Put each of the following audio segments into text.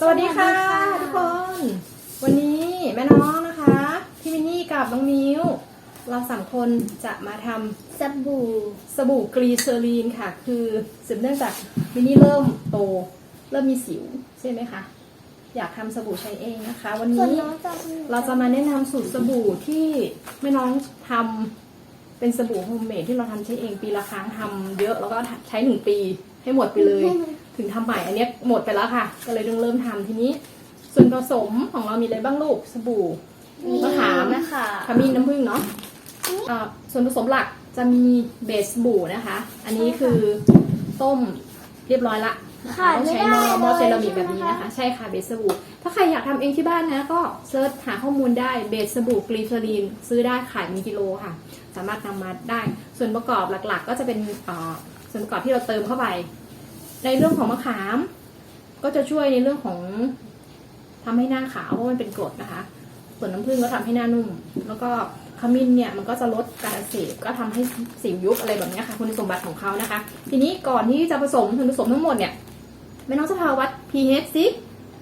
สวัสดีค่ะสวัสดีค่ะ ทุกคน วันนี้แม่น้องนะคะ พี่มินนี่กับน้องมิวเราสามคนจะมาทำสบู่สบู่กรีเซอรีนค่ะ คือสืบเนื่องจากมินนี่เริ่มโต เริ่มมีสิวใช่ไหมคะ อยากทำสบู่ใช้เองนะคะ วันส่วนนี้น้องจะเราจะมาแนะนำสูตรสบู่ที่แม่น้องทำเป็นสบู่โฮมเมดที่เราทำใช้เองปีละครั้งทำเยอะแล้วก็ใช้หนึ่งปีให้หมดไปเลย ถึงทำใหม่อันเนี้ยหมดไปแล้วค่ะ ก็เลยต้องเริ่มทำทีนี้ ส่วนผสมของเรามีอะไรบ้างลูกสบู่มีมะขามนะคะขมิ้นน้ำผึ้งเนาะอ่าส่วนผสมหลักจะมีเบสบู่นะคะ อันนี้คือต้มเรียบร้อยละขาดต้องไม่ใช้ได้หม้อหม้อเซเลยรามิกแบบนี้นะคะใช่ไหมใช่ค่ะเบสบู่ถ้าใครอยากทำเองที่บ้านนะ ก็เซิร์ชหาข้อมูลได้เบสบู่กลีเซอรีนซื้อได้ขายมีกิโลค่ะ สามารถนำมาได้ ส่วนประกอบหลักๆ ก็จะเป็นอ่าส่วนประกอบที่เราเติมเข้าไป ในเรื่องของมะขาม ก็จะช่วยในเรื่องของทำให้หน้าขาวเพราะมันเป็นกรดนะคะ ส่วนน้ำผึ้งก็ทำให้หน้านุ่ม แล้วก็ขมิ้นเนี่ยมันก็จะลดการอักเสบก็ทำให้สิวยุบอะไรแบบนี้ค่ะ คุณสมบัติของเขานะคะ ทีนี้ก่อนที่จะผสมส่วนผสมทั้งหมดเนี่ยแม่น้องจะพาวัด pH สิ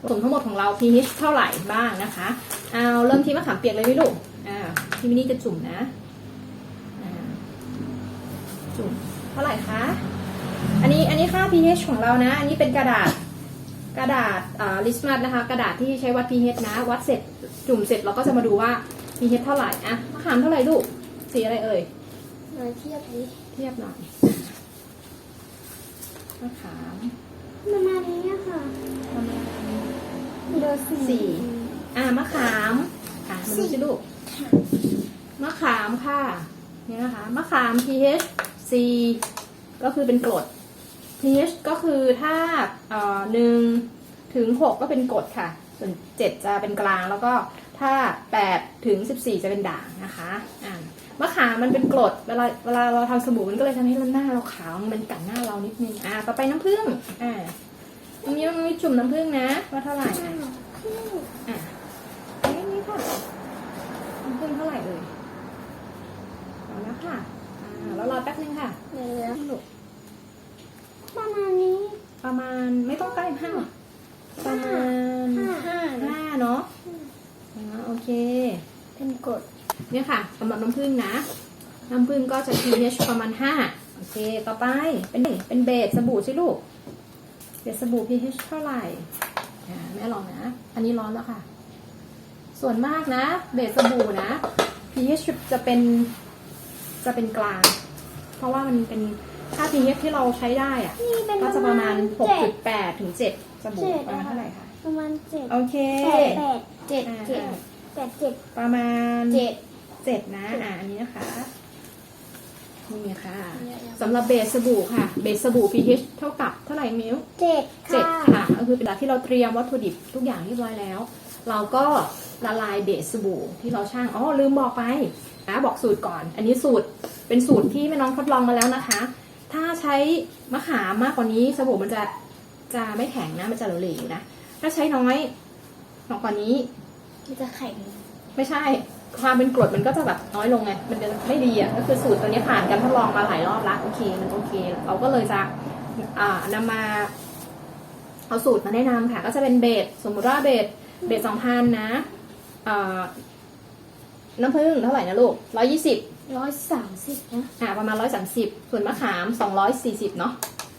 ผสมทั้งหมดของเรา pH เท่าไหร่บ้างนะคะเอาเริ่มที่มะขามเปียกเลยไหมลูกอ่าพี่มินี่จะจุ่มนะจุ่มเท่าไหร่คะ pH ของเรานะ อันนี้เป็นกระดาษกระดาษอ่าลิสมัสนะคะ กระดาษที่ใช้วัด pH นะ วัดเสร็จจุ่มเสร็จเราก็จะมาดูว่า pH เท่าไหร่อะมะขามเท่าไหร่ลูกสีอะไรเอ่ยมาเทียบดิเทียบหน่อยมะขามประมาณนี้อะค่ะประมาณเบอร์สี่สี่อ่ามะขามอะมาดูสิลูกค่ะมะขามค่ะเนี่ยนะคะมะขาม pH C ก็คือเป็นกรด pH ก็คือถ้าหนึ่งถึงหกก็เป็นกรดค่ะ ส่วนเจ็ดจะเป็นกลาง แล้วก็ถ้าแปดถึงสิบสี่จะเป็นด่างนะคะอ่ามะขามมันเป็นกรดเวลาเวลาเราทำสบู่มันก็เลยทำให้หน้าเราขาวมันกัดหน้าเรานิดนึงอ่าต่อไปน้ำผึ้งอ่าตรงนี้มันมีจุ่มน้ำผึ้งนะว่าเท่าไหร่อะอะอันนี้ค่ะน้ำผึ้งเท่าไหร่เอ่ยเอาล้วค่ะอ่าแล้วรอแป๊บนึงค่ะเดี๋ยวลูก ประมาณนี้ ประมาณไม่ต้องใกล้ห้าประมาณห้าห้าห้าเนาะอ่าโอเค เป็นกรดเนี่ยค่ะสำหรับน้ำผึ้งนะ น้ำผึ้งก็จะ pH ประมาณห้าโอเค ต่อไปเป็นเป็นเบสสบู่ใช่ลูกเบสสบู่ pH เท่าไหร่อ่าแม่ลองนะ อันนี้ร้อนแล้วค่ะ ส่วนมากนะ เบสสบู่นะ pH จะเป็นจะเป็นกลาง เพราะว่ามันเป็น ค่า pH ที่เราใช้ได้อะนี่เป็นก็จะประมาณเจ็ด6.8 ถึง 7 สบู่เจ็ดประมาณนะคะเท่าไหร่คะประมาณเจ็ดโอเคแปดแปดเจ็ดอ่าเจ็ดอ่าแปดเจ็ดประมาณเจ็ดเจ็ดนะอ่าอันนี้นะคะนี่ค่ะเดี๋ยวๆสำหรับเบสสบู่ค่ะ เบสสบู่ pH เท่ากับเท่าไหร่มิวเจ็ดเจ็ดค่ะค่ะก็คือเป็นเวลาที่เราเตรียมวัตถุดิบทุกอย่างเรียบร้อยแล้ว เราก็ละลายเบสสบู่ที่เราช่างอ๋อลืมบอกไปนะบอกสูตรก่อน อันนี้สูตรเป็นสูตรที่แม่น้องทดลองมาแล้วนะคะ ถ้าใช้มะขามมากกว่านี้สบู่มันจะจะไม่แข็งนะ มันจะเหลวๆนะ ถ้าใช้น้อยน้อยกว่านี้ มันจะแข็ง ไม่ใช่ ความเป็นกรดมันก็จะแบบน้อยลงไง มันจะไม่ดีอะ ก็คือสูตรตัวนี้ผ่านการทดลองมาหลายรอบแล้วโอเค มันโอเค เราก็เลยจะอ่านำมา เอาสูตรมาแนะนำค่ะ ก็จะเป็นเบสสมมุติว่าเบสเบสสองพันนะอ่าน้ำผึ้งเท่าไหร่นะลูกร้อยี่สิบ ร้อยสามสิบนะอ่าประมาณร้อยสามสิบส่วนมะขามสองร้อยสี่สิบเนาะ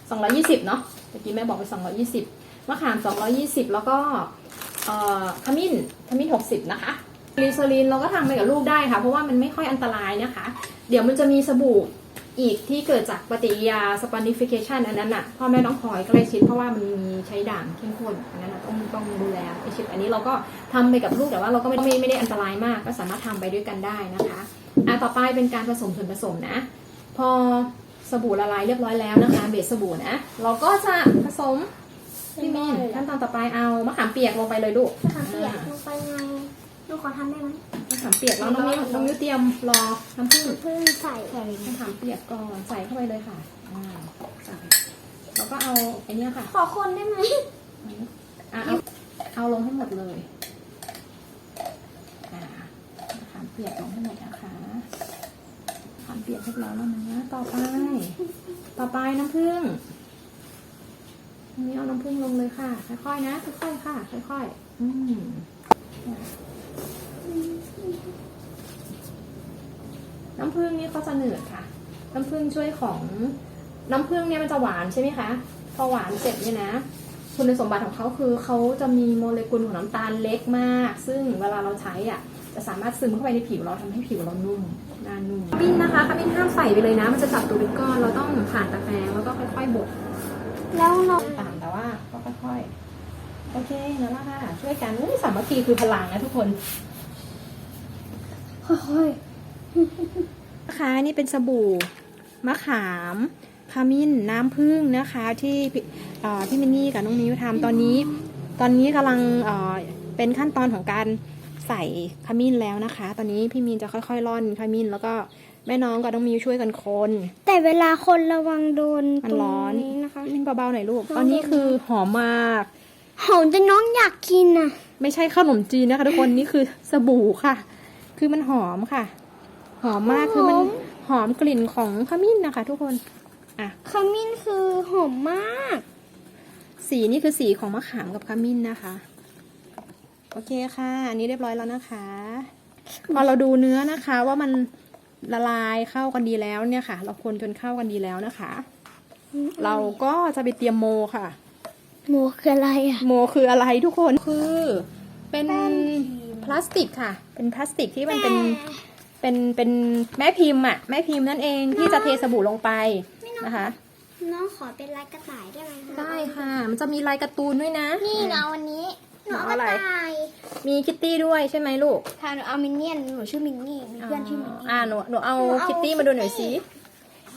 สองร้อยี่สิบเนาะเมื่อกี้แม่บอกไปสองร้อยี่สิบมะขามสองร้อยี่สิบแล้วก็เอ่อขมิ้นขมิ้นหกสิบนะคะกลีซอรีนเราก็ทำไปกับลูกได้ค่ะ เพราะว่ามันไม่ค่อยอันตรายนะคะ เดี๋ยวมันจะมีสบู่อีกที่เกิดจากปฏิกิริยา saponification อันนั้นน่ะพ่อแม่น้องพลอยใกล้ชิดเพราะว่ามันมีใช้ด่างเข้มข้นอันนั้นน่ะต้องต้องดูแลไอชิปอันนี้เราก็ทำไปกับลูกแต่ว่าเราก็ไม่ไม่ได้อันตรายมาก ก็สามารถทำไปด้วยกันได้นะคะ อะต่อไปเป็นการผสมส่วนผสมนะ พอสบู่ละลายเรียบร้อยแล้วนะคะ เบสสบู่นะ เราก็จะผสมพี่เมนขั้นตอนต่อไปเอามะขามเปียกลงไปเลยลูกมะขามเปียกลงไปไงหนูขอทำได้ไหมมะขามเปียกแล้วน้องมิ้วน้องมิ้วเตรียมรอน้ำผึ้งเพิ่งใส่ใส่มะขามเปียกก่อนใส่เข้าไปเลยค่ะอ่าใส่แล้วก็เอาไอ้เนี้ยค่ะ ขอคนได้ไหมอะเอาเอาลงให้หมดเลยอ่ามะขามเปียกลงให้หมดนะคะมะ ขามเปียกเรียบร้อยแล้วนะ ต่อไป ต่อไปน้ำผึ้งอันนี้เอาน้ำผึ้งลงเลยค่ะ ค่อยๆนะ ค่อยๆค่ะ ค่อยๆ อืมน้ำผึ้งนี่เขาจะเหนืดค่ะ น้ำผึ้งช่วยของ น้ำผึ้งเนี่ยมันจะหวานใช่ไหมคะ พอหวานเสร็จเนี่ยนะ คุณสมบัติของเขาคือเขาจะมีโมเลกุลของน้ำตาลเล็กมาก ซึ่งเวลาเราใช้อะ จะสามารถซึมเข้าไปในผิวเราทำให้ผิวเรานุ่มหน้านุ่ม ส่ไปเลยนะ มันจะจับตัวเป็นก้อนเราต้องผ่านตะแกรงแล้วก็ค่อยๆบดแล้วน้องต่างแต่ว่าก็ค่อยๆโอเคนั่นแหละค่ะช่วยกันอุ้ยสามัคคีคือพลังนะทุกคนค่อยนะคะนี่เป็นสบู่มะขามขมิ้นน้ำผึ้งนะคะ ที่พี่เอ่อพี่มินนี่กับน้องนิ้วทำตอนนี้ ตอนนี้กำลังเอ่อเป็นขั้นตอนของการใส่ขมิ้นแล้วนะคะ ตอนนี้พี่มินจะค่อยๆร่อนขมิ้นแล้วก็ แม่น้องกับน้องมิวช่วยกันคนๆแต่เวลาคนระวังโดนมันร้อนตงนี้นะคะพี่มินเบาๆหน่อยลูกร้อนตอนนี้คือหอมมาก หอมจนน้องอยากกินอะ ไม่ใช่ขนมจีนนะคะ ทุกคน นี่คือสบู่ค่ะ คือมันหอมค่ะ หอมมากหอมคือมันหอมกลิ่นของขมิ้นนะคะ ทุกคน อะ ขมิ้นคือหอมมาก สีนี่คือสีของมะขามกับขมิ้นนะคะ โอเคค่ะ อันนี้เรียบร้อยแล้วนะคะ พอเราดูเนื้อนะคะว่ามัน ละลายเข้ากันดีแล้วเนี่ยค่ะ เราคนจนเข้ากันดีแล้วนะคะ เราก็จะไปเตรียมโมค่ะหมูคืออะไรอะ โมคืออะไรทุกคนคือเป็นแป้งพิมพ์พลาสติกค่ะ เป็นพลาสติกที่มันเป็นเป็นเป็นแม่พิมพ์อะแม่พิมพ์นั่นเองที่จะเทสบู่ลงไปนะคะน้องขอเป็นลายกระต่ายได้ไหมคะได้ค่ะ มันจะมีลายการ์ตูนด้วยนะ นี่เนาะวันนี้ หนูเอากระต่ายมีคิตตี้ด้วยใช่ไหมลูกค่ะหนูเอามินเนี่ยน หนูชื่อมินนี่มีเพื่อนชื่อมินนี่ อ่าหนูหนูเอาหนูเอาคิตตี้มาดูหน่อยสิ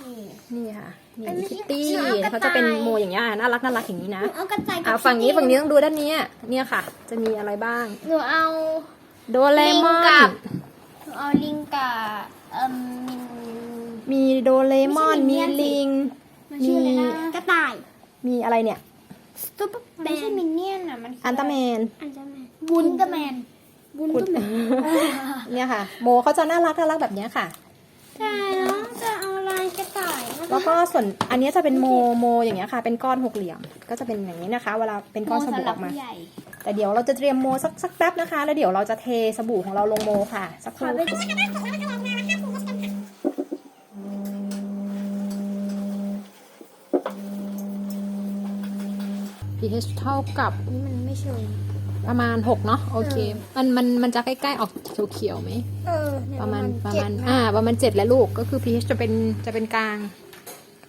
นี่นี่ค่ะนี่อันนี้คิตตี้หนูเอากระต่ายเขาจะเป็นโมอย่างเงี้ยน่ารักน่ารักอย่างนี้หนะนูเอากระต่ายกับอ่าฝั่งนี้คิตตี้ฝั่งนี้ต้องดูด้านเนี้ยเนี่ยค่ะ จะมีอะไรบ้าง หนูเอาโดเรมอลิงกับนหนูเอาลิงกับเอ่มมินมีโดเรมอนไม่มีใช่ลิงมันชื่ออะไรนะมีกระต่าย มีอะไรเนี่ย ซุปเปอร์แมนไม่ใช่มินเนี่ยนอะมันอันตาแมน อันตาแมนบุนเตอร์แมนบุนเตอร์แมนเนี่ยค่ะ โมเขาจะน่ารักน่ารักแบบเนี้ยค่ะใช่น้องจะเอาลายกระต่ายแล้วก็ส่วนอันเนี้ยจะเป็นโมโมอย่างเงี้ยค่ะ เป็นก้อนหกเหลี่ยม ก็จะเป็นอย่างนี้นะคะ เวลาเป็นก้อนสบู่ออกมาใหญ่แต่เดี๋ยวเราจะเตรียมโมสักสักแป๊บนะคะ แล้วเดี๋ยวเราจะเทสบู่ของเราลงโมค่ะ สักคขอรู่ เป็น pH เท่ากับนี่มันไม่เชิงประมาณ6เนาะโอเค มันมันมันจะใกล้ๆออกเขียวๆไหมเออเนี่ยประมาณประเจ็มาดณนะอ่าประมาณเจ็ดแล้วลูกก็คือ pH จะเป็นจะเป็นกลาง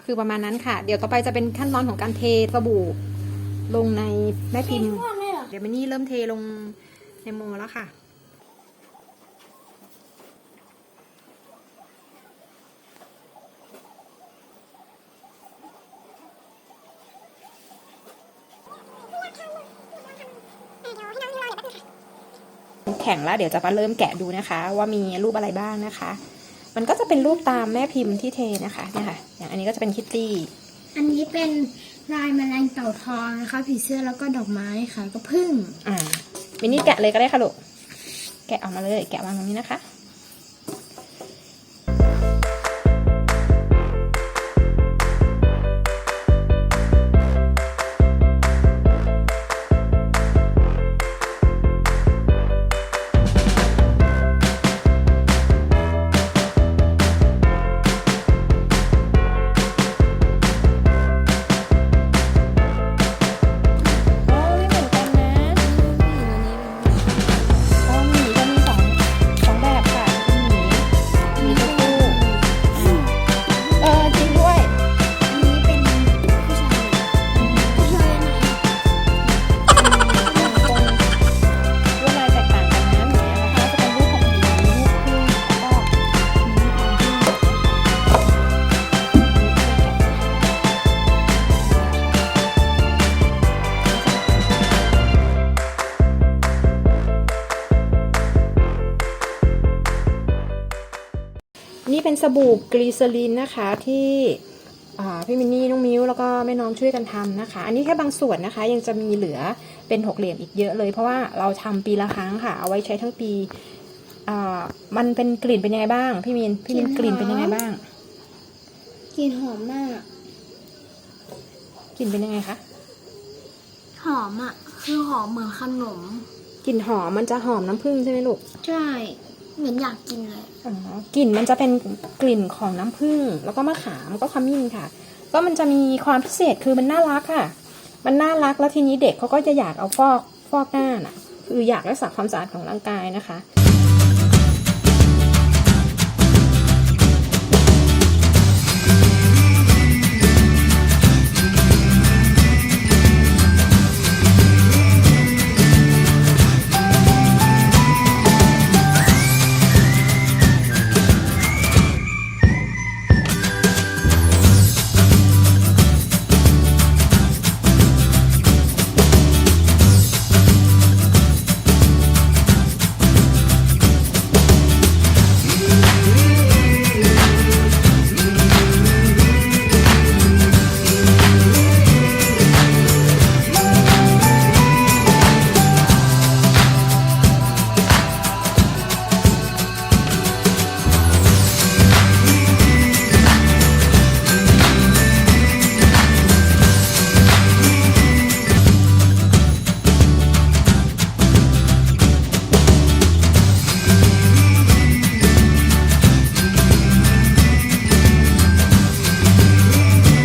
คือประมาณนั้นค่ะ เดี๋ยวต่อไปจะเป็นขั้นตอนของการเทสบู่ลงในแม่พิมพ์ว่าเลยเหรอเดี๋ยวมินนี่เริ่มเทลงในโมแล้วค่ะ ข็งแล้วเดี๋ยวจะมาเริ่มแกะดูนะคะ ว่ามีรูปอะไรบ้างนะคะ มันก็จะเป็นรูปตามแม่พิมพ์ที่เทนะคะเนี่ยค่ะ อย่างอันนี้ก็จะเป็นคิตตี้อันนี้เป็นลายแมลงเต่าทองนะคะผีเสื้อแล้วก็ดอกไม้ค่ะ ก็พึ่งอ่ามินนี่แกะเลยก็ได้ค่ะลูกแกะออกมาเลย แกะวางตรงนี้นะคะ สบู่กลีเซอรีนนะคะที่อ่าพี่มินนี่น้องมิวแล้วก็แม่น้องช่วยกันทำนะคะ อันนี้แค่บางส่วนนะคะ ยังจะมีเหลือเป็นหกเหลี่ยมอีกเยอะเลย เพราะว่าเราทำปีละครั้งค่ะ เอาไว้ใช้ทั้งปีอ่ามันเป็นกลิ่นเป็นยังไงบ้าง พี่มินพี่มินกลิ่นเป็นยังไงบ้างกลิ่นหอมมากกลิ่นเป็นยังไงคะหอมอะ คือหอมเหมือนขนมกลิ่นหอมมันจะหอมน้ำผึ้งใช่ไหมลูก ใช่ เหมือนอยากกินเลย อ๋อกลิ่นมันจะเป็นกลิ่นของน้ำผึ้งแล้วก็มะขามแล้วก็ขมิ้นค่ะ ก็มันจะมีความพิเศษคือมันน่ารักค่ะ มันน่ารักแล้วทีนี้เด็กเขาก็จะอยากเอาฟอกฟอกหน้าน่ะ คืออยากรักษาความสะอาดของร่างกายนะคะ